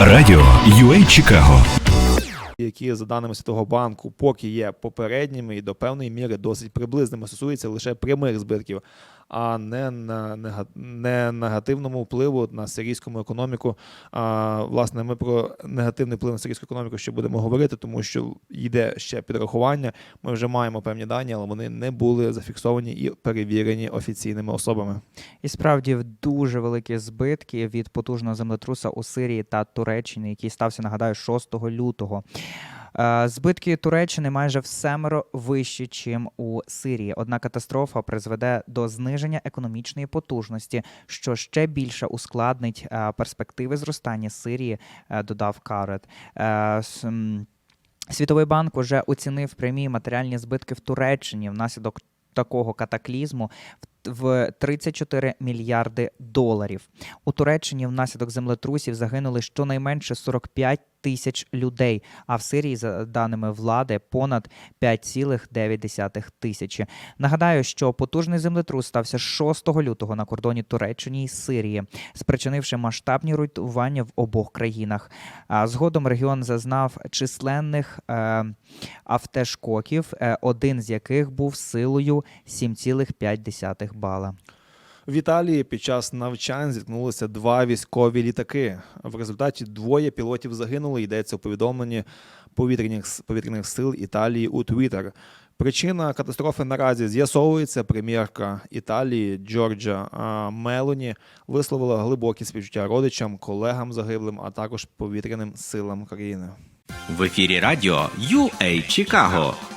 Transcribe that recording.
Радіо UA Чикаго. які за даними Світового банку поки є попередніми і до певної міри досить приблизними, стосується лише прямих збитків, а не на не негативному впливу на сирійську економіку. А, власне, ми про негативний вплив на сирійську економіку ще будемо говорити, тому що йде ще підрахування. Ми вже маємо певні дані, але вони не були зафіксовані і перевірені офіційними особами. І справді дуже великі збитки від потужного землетруса у Сирії та Туреччині, який стався, нагадаю, 6 лютого. Е, Збитки Туреччини майже в семеро вищі, чим у Сирії. Одна катастрофа призведе до зниження економічної потужності, що ще більше ускладнить е, перспективи зростання Сирії, е, додав Карет. Світовий банк уже оцінив прямі матеріальні збитки в Туреччині внаслідок такого катаклізму в 34 мільярди доларів. У Туреччині внаслідок землетрусів загинули щонайменше 45 тисяч людей, а в Сирії, за даними влади, понад 5,9 тисячі. Нагадаю, що потужний землетрус стався 6 лютого на кордоні Туреччини і Сирії, спричинивши масштабні руйнування в обох країнах. А згодом регіон зазнав численних е, автешкоків, е, один з яких був силою 7,5 бала. В Італії під час навчань зіткнулися два військові літаки. В результаті двоє пілотів загинули. Йдеться у повідомленні повітряних повітряних сил Італії у Твіттер. Причина катастрофи наразі з'ясовується. Прем'єрка Італії Джорджа Мелоні висловила глибокі співчуття родичам, колегам загиблим, а також повітряним силам країни. В ефірі радіо UA Чикаго.